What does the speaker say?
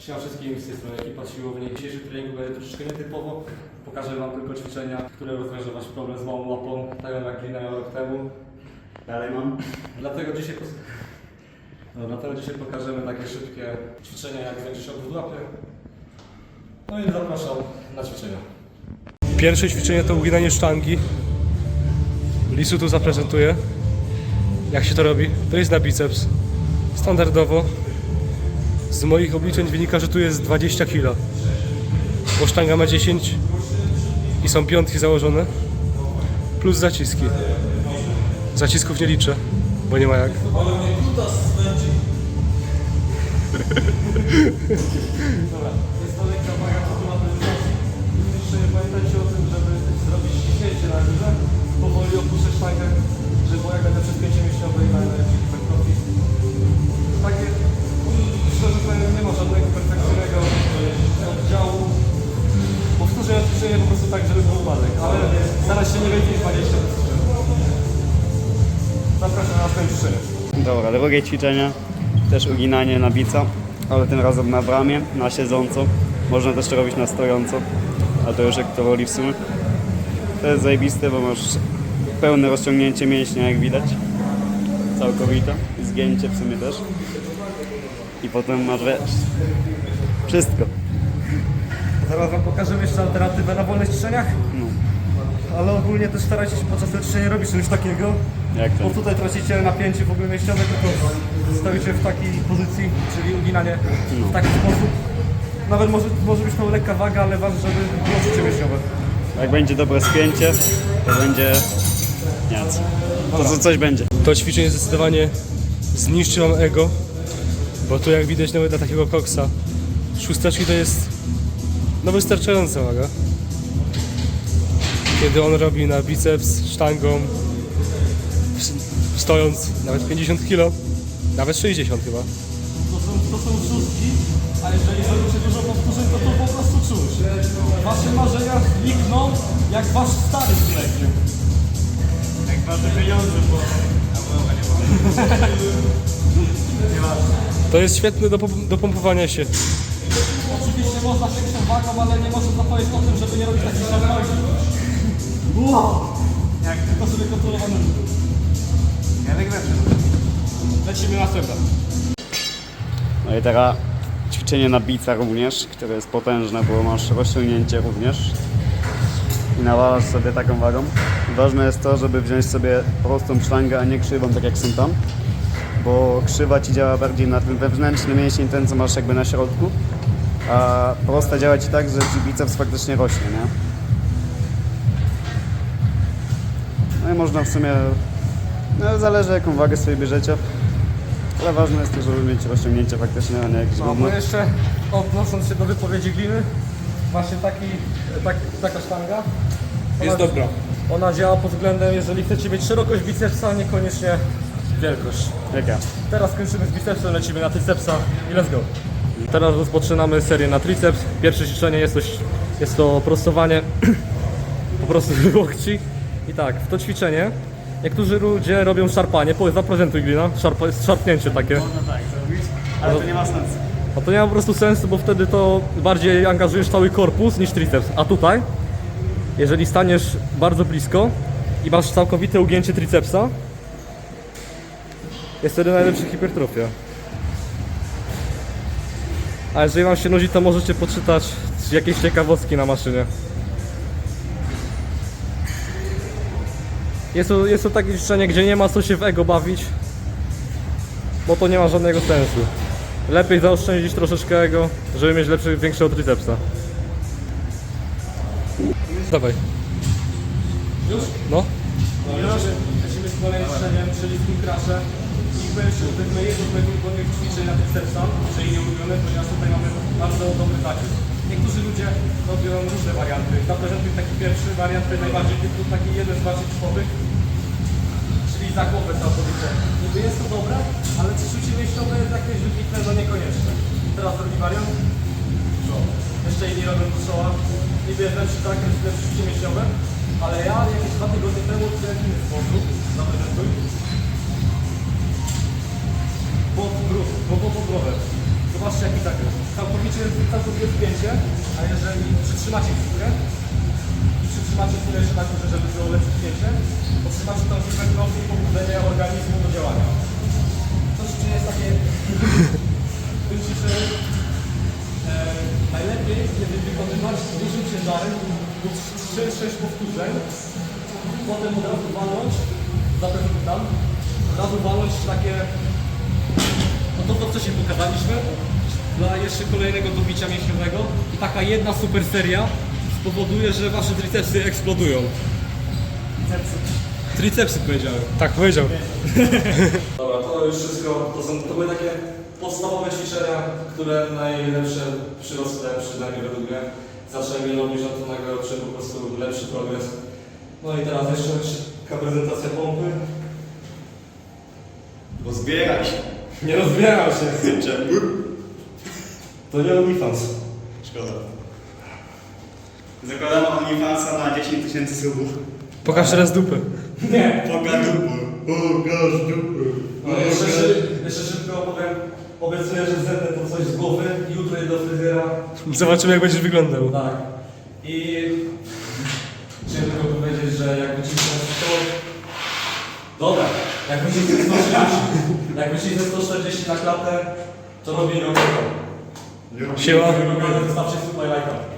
Siema wszystkim, z tej strony ekipa siłowni. Dzisiejszy trening będzie troszeczkę nietypowo. Pokażę Wam tylko ćwiczenia, które rozwiążą Wasz problem z małą łapą, tak jak miał rok temu. Dalej mam. Dlatego dzisiaj, pos... no, dlatego dzisiaj pokażemy takie szybkie ćwiczenia, jak zwiększyć odwrót łapy. No i zapraszam na ćwiczenia. Pierwsze ćwiczenie to uginanie sztangi. Lisu tu zaprezentuje. Jak się to robi? To jest na biceps. Standardowo. Z moich obliczeń wynika, że tu jest 20 kg. Bo sztanga ma 10 i są piątki założone. Plus zaciski. Zacisków nie liczę, bo nie ma jak. Pamiętajcie o tym, żeby zrobić ściśnięcie na górze. Powoli opuszczę sztangę, żeby była jak będę przez pięcie prostu tak, żeby był upadek, ale starać się nie więcej niż 20 Zapraszam na następne ćwiczenie. Dobra, drugie ćwiczenie. Też uginanie na bica, ale tym razem na bramie, na siedząco. Można też to robić na stojąco, a to już jak to woli w sumie. To jest zajebiste, bo masz pełne rozciągnięcie mięśnia, jak widać. Całkowite. I zgięcie w sumie też. I potem masz wiesz, wszystko. Zaraz Wam pokażemy jeszcze alternatywę na wolnych ćwiczeniach. No, Ale ogólnie też starajcie się podczas tego ćwiczenia robić coś takiego, jak to? bo tutaj tracicie napięcie w ogóle mięśniowe, tylko stoicie w takiej pozycji, czyli uginanie w taki sposób. Nawet może, może być to lekka waga, ale ważne, żeby było czucie mięśniowe. Jak będzie dobre spięcie, to będzie nic. To co- coś będzie. To ćwiczenie zdecydowanie zniszczy wam ego, bo tu jak widać nawet dla takiego koksa szósteczki to jest no wystarczająca waga. Kiedy on robi na biceps sztangą stojąc nawet 50 kg, nawet 60 chyba. To są, to są szóstki, a jeżeli zrobicie dużo powtórzeń, to to po prostu czuć. Wasze marzenia znikną, jak wasz stary zleknie. Jak wasze pieniądze, bo... To jest świetne do, pom- do pompowania się. Oczywiście można większą wagą, ale nie można zapomnieć o tym, żeby nie robić takich szarpałki. Wow! Jak tylko sobie kontrolowany ruch. Lecimy następne. No i teraz ćwiczenie na bica również, które jest potężne, bo masz rozciągnięcie również. I nawalasz sobie taką wagą. Ważne jest to, żeby wziąć sobie prostą sztangę, a nie krzywą, tak jak są tam. Bo krzywa ci działa bardziej na ten wewnętrzny mięsień, ten co masz jakby na środku. A prosta działa ci tak, że ci biceps faktycznie rośnie, nie? No i można w sumie, no zależy jaką wagę sobie bierzecie. Ale ważne jest to, żeby mieć rozciągnięcie faktycznie, a nie jakieś No, gówno. bo jeszcze odnosząc się do wypowiedzi Gliny, właśnie taki, tak, taka sztanga Jest ona, dobra. Ona działa pod względem, jeżeli chcecie mieć szerokość bicepsa, niekoniecznie wielkość. Jaka? Teraz kończymy z bicepsem, lecimy na tricepsa i let's go. Teraz rozpoczynamy serię na triceps. Pierwsze ćwiczenie jest to, jest to prostowanie po prostu łokci. I tak, w to ćwiczenie niektórzy ludzie robią szarpanie. Powiedz, zaprezentuj glina. Szarpa, szarpnięcie takie. Można tak zrobić, ale to nie ma sensu. No to nie ma po prostu sensu, bo wtedy to bardziej angażujesz cały korpus niż triceps. A tutaj, jeżeli staniesz bardzo blisko i masz całkowite ugięcie tricepsa, jest wtedy najlepsza hipertrofia. A jeżeli wam się nudzi, to możecie poczytać jakieś ciekawostki na maszynie. Jest to, jest to takie ćwiczenie, gdzie nie ma co się w ego bawić, bo to nie ma żadnego sensu. Lepiej zaoszczędzić troszeczkę ego, żeby mieć lepszy, większego tricepsa. Dawaj. Już? No. Już. Lecimy z kolejnym czyli z tym crashe. I będzie jedno z ulubionych ćwiczeń na tricepsa, czyli nieulubione, ponieważ tutaj mamy bardzo dobry zacisk. Niektórzy ludzie robią różne warianty. Zaprezentuję taki pierwszy wariant, ten najbardziej typu, taki jeden z bardziej typowych, czyli za głowę całkowicie. Niby jest to dobre, ale czy czucie mięśniowe jest jakieś wybitne, no niekoniecznie. Teraz drugi wariant. Jeszcze inni robią do czoła. Niby jest lepszy zakres, lepsze czucie mięśniowe, ale ja jakieś dwa tygodnie temu w inny sposób. Zaprezentuj. Całkowicie się zdjęcie, a jeżeli przytrzymacie chwilę i przytrzymacie chwilę jeszcze tak żeby było lepsze zdjęcie, otrzymacie tam kilkakrotnie pobudzenie organizmu do działania. To ćwiczenie jest takie... tym ćwiczeniu e, najlepiej, kiedy wykonywać z dużym ciężarem lub 3-6 powtórzeń, potem od razu walnąć, zapewne tam, od razu walnąć takie no to, to wcześniej pokazaliśmy dla jeszcze kolejnego dobicia mięśniowego i taka jedna super seria spowoduje, że wasze tricepsy eksplodują. Tricepsy. Tricepsy powiedziałem. Tak powiedział. Dobra, to już wszystko, to, są, to były takie podstawowe ćwiczenia, które najlepsze przyrosty, przynajmniej według mnie. Zacząłem je robić, no to nagle odczułem po prostu lepszy progres. No i teraz jeszcze szybka prezentacja pompy. Bo zbierać. Nie rozbieram się. Czemu? To nie OnlyFans. Szkoda. Zakładamy OnlyFansa na 10 tysięcy subów. Pokaż teraz dupę. Nie. Pokaż dupę. Pokaż dupę. No, jeszcze, szy- jeszcze szybko opowiem. Obiecuję, że zetnę to coś z głowy. Jutro idę do fryzjera. Zobaczymy jak będziesz wyglądał. Tak. I chciałem tylko powiedzieć, że jak będziecie to... Dobra, jak będziecie 140, jak będziecie 140 na klatę, to robię robię. Siema. Robię, zostawcie super lajka.